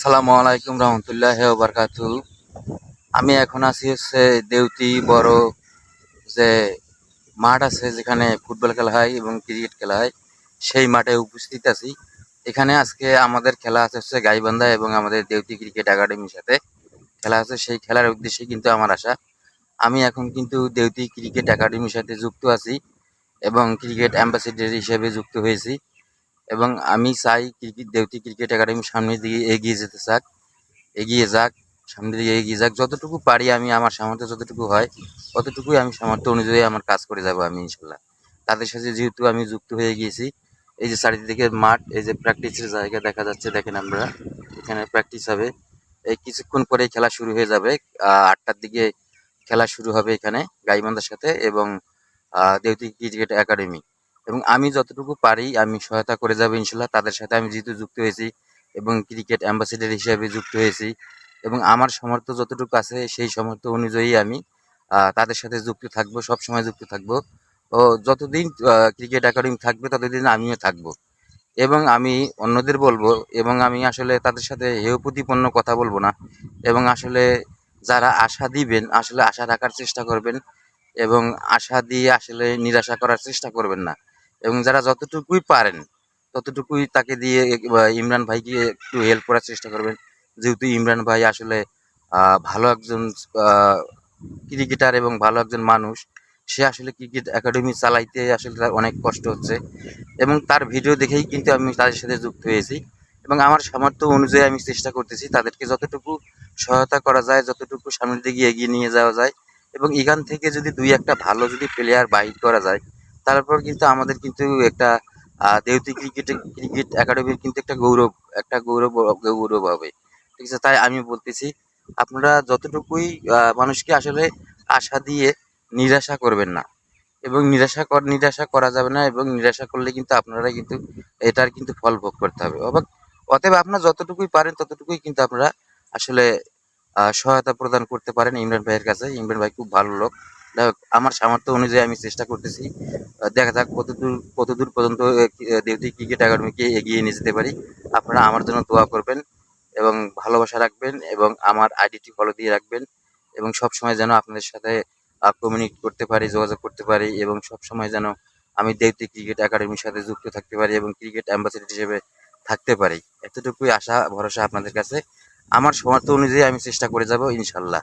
আসসালামু আলাইকুম রহমতুল্লাহ বারকাতু। আমি এখন আছি হচ্ছে দেউতি বড় যে মাঠ আছে যেখানে ফুটবল খেলা হয় এবং ক্রিকেট খেলা হয়, সেই মাঠে উপস্থিত আছি। এখানে আজকে আমাদের খেলা আছে হচ্ছে গাইবান্ধা এবং আমাদের দেউতি ক্রিকেট একাডেমির সাথে খেলা আছে। সেই খেলার উদ্দেশ্যে কিন্তু আমার আশা। আমি এখন কিন্তু দেউতি ক্রিকেট একাডেমির সাথে যুক্ত আছি এবং ক্রিকেট অ্যাম্বাসেডার হিসেবে যুক্ত হয়েছি। এবং আমি চাই ক্রিকেট, দেউতি ক্রিকেট একাডেমি সামনের দিকে এগিয়ে যেতে চাক, এগিয়ে যাক, সামনের দিকে এগিয়ে যাক। যতটুকু পারি আমি, আমার সামর্থ্য যতটুকু হয়, ততটুকুই আমি সামর্থ্য অনুযায়ী আমার কাজ করে যাব আমি, ইনশাল্লাহ। তাদের সাথে যেহেতু আমি যুক্ত হয়ে গিয়েছি, এই যে চারিদিকে মাঠ, এই যে প্র্যাকটিসের জায়গা দেখা যাচ্ছে, দেখেন আমরা, এখানে প্র্যাকটিস হবে। এই কিছুক্ষণ পরেই খেলা শুরু হয়ে যাবে। আটটার দিকে খেলা শুরু হবে এখানে, গাইবান্ধার সাথে এবং দেউতি ক্রিকেট একাডেমি। এবং আমি যতটুকু পারি আমি সহায়তা করে যাব ইনশাল্লাহ। তাদের সাথে আমি যেহেতু যুক্ত হয়েছি এবং ক্রিকেট অ্যাম্বাসেডার হিসেবে যুক্ত হয়েছি এবং আমার সামর্থ্য যতটুকু আছে সেই সামর্থ্য অনুযায়ী আমি তাদের সাথে যুক্ত থাকব সব সময় যুক্ত থাকব। ও, যতদিন ক্রিকেট একাডেমি থাকবে ততদিন আমিও থাকব। এবং আমি অন্যদের বলব এবং আমি আসলে তাদের সাথে হেয় প্রতিপন্ন কথা বলব না। এবং আসলে যারা আশা দিবেন, আসলে আশা রাখার চেষ্টা করবেন এবং আশা দিয়ে আসলে নিরাশা করার চেষ্টা করবেন না। এবং যারা যতটুকুই পারেন, ততটুকুই তাকে দিয়ে ইমরান ভাইকে একটু হেল্প করার চেষ্টা করবেন। যেহেতু ইমরান ভাই আসলে ভালো একজন ক্রিকেটার এবং ভালো একজন মানুষ, সে আসলে ক্রিকেট একাডেমি চালাইতে আসলে তার অনেক কষ্ট হচ্ছে। এবং তার ভিডিও দেখেই কিন্তু আমি তাদের সাথে যুক্ত হয়েছি। এবং আমার সামর্থ্য অনুযায়ী আমি চেষ্টা করতেছি তাদেরকে যতটুকু সহায়তা করা যায়, যতটুকু সামনের দিকে এগিয়ে নিয়ে যাওয়া যায়। এবং এখান থেকে যদি দুই একটা ভালো যদি প্লেয়ার বাইর করা যায় তারপর কিন্তু আমাদের কিন্তু একটা দেউতি ক্রিকেট ক্রিকেট একাডেমির কিন্তু একটা গৌরব একটা গৌরব গৌরব হবে। ঠিক আছে, তাই আমি বলতেছি, আপনারা যতটুকুই মানুষকে আসলে আশা দিয়ে নিরাশা করবেন না। এবং নিরাশা কর, নিরাশা করা যাবে না এবং নিরাশা করলে কিন্তু আপনারা কিন্তু এটার কিন্তু ফল ভোগ করতে হবে। অবাক অতএব আপনারা যতটুকুই পারেন ততটুকুই কিন্তু আপনারা আসলে সহায়তা প্রদান করতে পারেন ইমরান ভাইয়ের কাছে। ইমরান ভাই খুব ভালো লোক। আমার সামর্থ্য অনুযায়ী আমি চেষ্টা করতেছি। দেখা যাক কতদূর কতদূর পর্যন্ত দেউতি ক্রিকেট একাডেমিকে এগিয়ে নিয়ে যেতে পারি। আপনারা আমার জন্য দোয়া করবেন এবং ভালোবাসা রাখবেন এবং আমার আইডিটি ফলো দিয়ে রাখবেন এবং সব সময় যেন আপনাদের সাথে কমিউনিকেট করতে পারি, যোগাযোগ করতে পারি এবং সব সময় যেন আমি দেউতি ক্রিকেট একাডেমির সাথে যুক্ত থাকতে পারি এবং ক্রিকেট অ্যাম্বাসেডর হিসেবে থাকতে পারি। এতটুকুই আশা, ভরসা আপনাদের কাছে। আমার সামর্থ্য অনুযায়ী আমি চেষ্টা করে যাব ইনশাল্লাহ